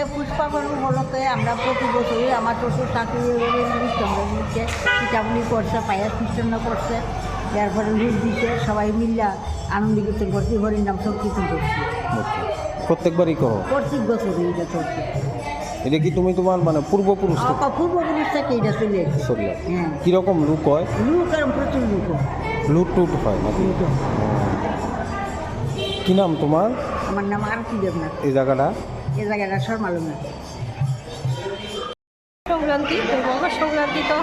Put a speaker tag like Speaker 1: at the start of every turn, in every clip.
Speaker 1: উপলক্ষে পুষ্পাকরণ উপলক্ষে আমরা প্রতি বছরই আমার শ্বশুর শাশুড়ি নিচ্ছে পিঠাপুলি করছে পায়েস মিষ্টান্ন করছে এরপরে লুট দিচ্ছে সবাই মিল্লা আনন্দ কীর্তন করছি হরিনাম সংকীর্তন করছি।
Speaker 2: আচ্ছা। প্রত্যেকবারই করো
Speaker 1: প্রত্যেক বছরই এটা চলছে।
Speaker 2: এটা কি তুমি তোমার মানে পূর্বপুরুষ
Speaker 1: পূর্বপুরুষ থেকে এটা চলে
Speaker 2: চলে
Speaker 1: হ্যাঁ।
Speaker 2: কীরকম লুক হয়?
Speaker 1: লুক আর প্রচুর লুক
Speaker 2: লুট টুট হয় নাকি। কি নাম তোমার?
Speaker 1: আমার নাম আর আরতি দেবনাথ।
Speaker 2: এই জায়গাটা?
Speaker 1: এ জায়গাটা শর্মালুনা
Speaker 3: সংক্রান্তি তো মকর সংক্রান্তি তো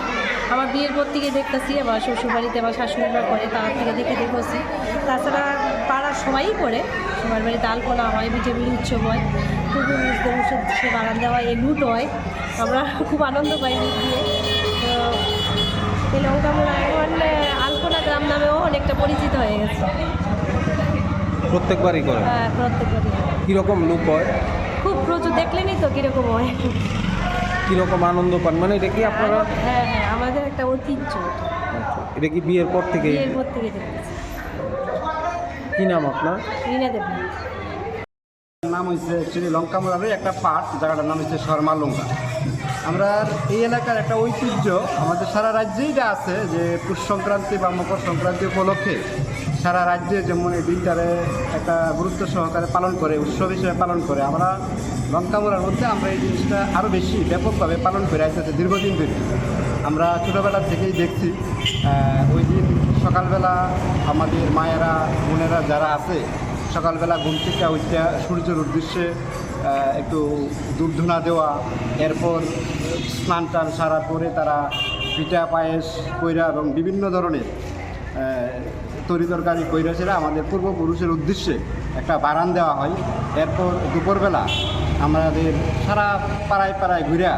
Speaker 3: আমার বিয়ের পর থেকে দেখতেছি আমার শ্বশুরবাড়িতে আমার শাশুড়িরা করে তার থেকে দেখে দেখেছি তাছাড়া পাড়ার সবাই করে সবার বাড়িতে আলপনা হয় পিঠে উৎসব হয় খুব সে বাগান দেওয়া এই লুট হয়। আমরা খুব আনন্দ পাই দিয়ে তো এই লঙ্কামোড়া এখন আলপনা গ্রাম নামেও অনেকটা পরিচিত হয়ে গেছে।
Speaker 2: প্রত্যেকবারই করে।
Speaker 3: হ্যাঁ প্রত্যেকবারই
Speaker 2: কীরকম লুক হয়?
Speaker 3: দেখলেনই তো কীরকম হয়।
Speaker 2: কীরকম আনন্দ পান? মানে এটা কি আপনারা
Speaker 3: হ্যাঁ হ্যাঁ আমাদের একটা ঐতিহ্য এটা।
Speaker 2: আচ্ছা, কি বিয়ের পর থেকে?
Speaker 3: বিয়ের পর থেকে
Speaker 2: কি নাম আপনার?
Speaker 3: রিনা দেবনাথ
Speaker 4: নাম হয়েছে অ্যাকচুয়ালি লঙ্কামোড়ারের একটা পার্ট জায়গাটার নাম হচ্ছে শর্মা লঙ্কা। আমরা এই এলাকার একটা ঐতিহ্য আমাদের সারা রাজ্যেই যা আছে যে পুষ সংক্রান্তি বা মকর সংক্রান্তি উপলক্ষে। সারা রাজ্যে যেমন এই দিনটারে একটা গুরুত্ব সহকারে পালন করে, উৎসব হিসেবে পালন করে, আমরা লঙ্কামোড়ার মধ্যে আমরা এই জিনিসটা আরও বেশি ব্যাপকভাবে পালন করে আসতেছি দীর্ঘদিন ধরে। আমরা ছোটোবেলা থেকেই দেখছি ওই দিন সকালবেলা আমাদের মায়েরা, বোনেরা যারা আছে, সকালবেলা ঘুম থেকে উঠতে সূর্যের উদ্দেশ্যে একটু ধূপধুনা দেওয়া, এরপর স্নান টান সারা পরে তারা পিঠা, পায়েস, কইরা এবং বিভিন্ন ধরনের তরি তরকারি কইরা সেরা আমাদের পূর্বপুরুষের উদ্দেশ্যে একটা বারান দেওয়া হয়। এরপর দুপুরবেলা আমাদের সারা পাড়ায় পাড়ায় ঘুরা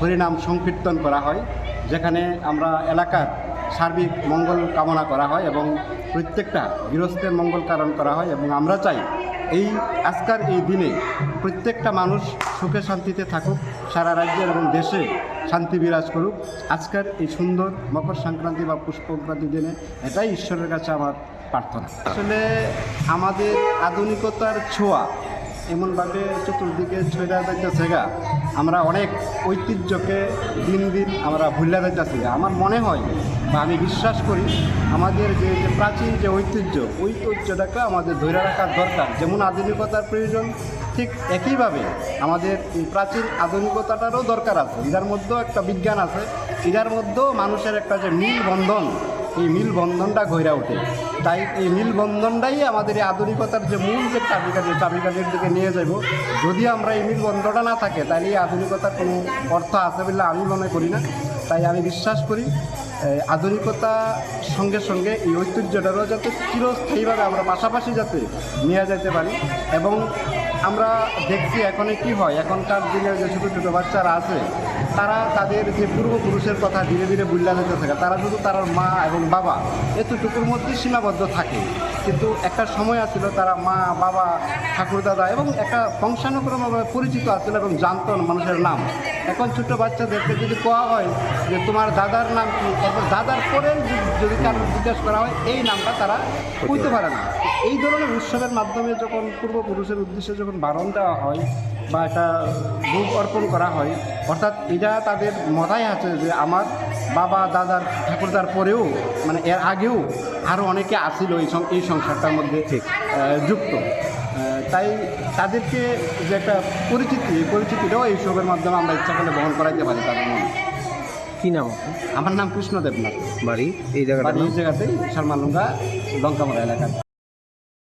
Speaker 4: হরিনাম সংকীর্তন করা হয়, যেখানে আমরা এলাকার সার্বিক মঙ্গল কামনা করা হয় এবং প্রত্যেকটা গৃহস্থের মঙ্গল কারণ করা হয় এবং আমরা চাই এই আজকার এই দিনে প্রত্যেকটা মানুষ সুখে শান্তিতে থাকুক, সারা রাজ্যের এবং দেশে শান্তি বিরাজ করুক। আজকের এই সুন্দর মকর সংক্রান্তি বা পুষ্প সংক্রান্তি দিনে এটাই ঈশ্বরের কাছে আমার প্রার্থনা। আসলে আমাদের আধুনিকতার ছোঁয়া এমনভাবে চতুর্দিকে ছয়টা যাইতেছে গা। আমরা অনেক ঐতিহ্যকে দিন দিন আমরা ভুলে যাইতেছি। আমার মনে হয় বা আমি বিশ্বাস করি আমাদের যে যে প্রাচীন যে ঐতিহ্য, ঐতিহ্যটাকে আমাদের ধরে রাখার দরকার। যেমন আধুনিকতার প্রয়োজন, ঠিক একইভাবে আমাদের প্রাচীন আধুনিকতাটারও দরকার আছে। এটার মধ্যেও একটা বিজ্ঞান আছে। এটার মধ্যেও মানুষের একটা যে মিল বন্ধন এই মিল বন্ধনটা গইরা ওঠে। তাই এই মিল বন্ধনটাই আমাদের এই আধুনিকতার যে মূল যে চাবিকাঠি চাবিকাঠির দিকে নিয়ে যাব যদি আমরা এই মিল বন্ধনটা না থাকে, তাহলে এই আধুনিকতার কোনো অর্থ আছে বলে আমি মনে করি না। তাই আমি বিশ্বাস করি আধুনিকতা সঙ্গে সঙ্গে এই ঐতিহ্যটারও যাতে চিরস্থায়ীভাবে আমরা পাশাপাশি যাতে নিয়ে যেতে পারি। এবং আমরা দেখছি এখন কি হয়, এখনকার দিনের যে ছোটো ছোটো বাচ্চারা আছে, তারা তাদের যে পূর্বপুরুষের কথা ধীরে ধীরে বুল্লা যেতে থাকে, তারা শুধু তার মা এবং বাবা এতটুকুর মধ্যে সীমাবদ্ধ থাকে। কিন্তু একটা সময় আছিল তারা মা, বাবা, ঠাকুরদাদা এবং একটা বংশানুক্রমভাবে পরিচিত আছিল এবং জানতো মানুষের নাম। এখন ছোট বাচ্চাদেরকে যদি কোয়া হয় যে তোমার দাদার নাম কি এখন দাদার পরে যদি- যদি কারও জিজ্ঞাসা করা হয় এই নামটা তারা বুঝতে পারে না। এই ধরনের উৎসবের মাধ্যমে যখন পূর্বপুরুষের উদ্দেশ্যে যখন বারণ দেওয়া হয় বা একটা ভোগ অর্পণ করা হয় অর্থাৎ এটা তাদের মাথায় আছে যে আমার বাবা দাদার ঠাকুরদার পরেও মানে এর আগেও আরও অনেকে আসিল এই এই সংসারটার মধ্যে ঠিক। যুক্ত। তাই তাদেরকে যে একটা পরিচিতি এই পরিচিতিটাও এই উৎসবের মাধ্যমে আমরা ইচ্ছা করলে বহন করাইতে পারি তাদের মনে।
Speaker 2: কী নাম
Speaker 4: আমার নাম কৃষ্ণ দেবনাথ
Speaker 2: বাড়ি? এই জায়গাটা
Speaker 4: এই জায়গাতেই শর্মালুঙ্গা লঙ্কামারা এলাকা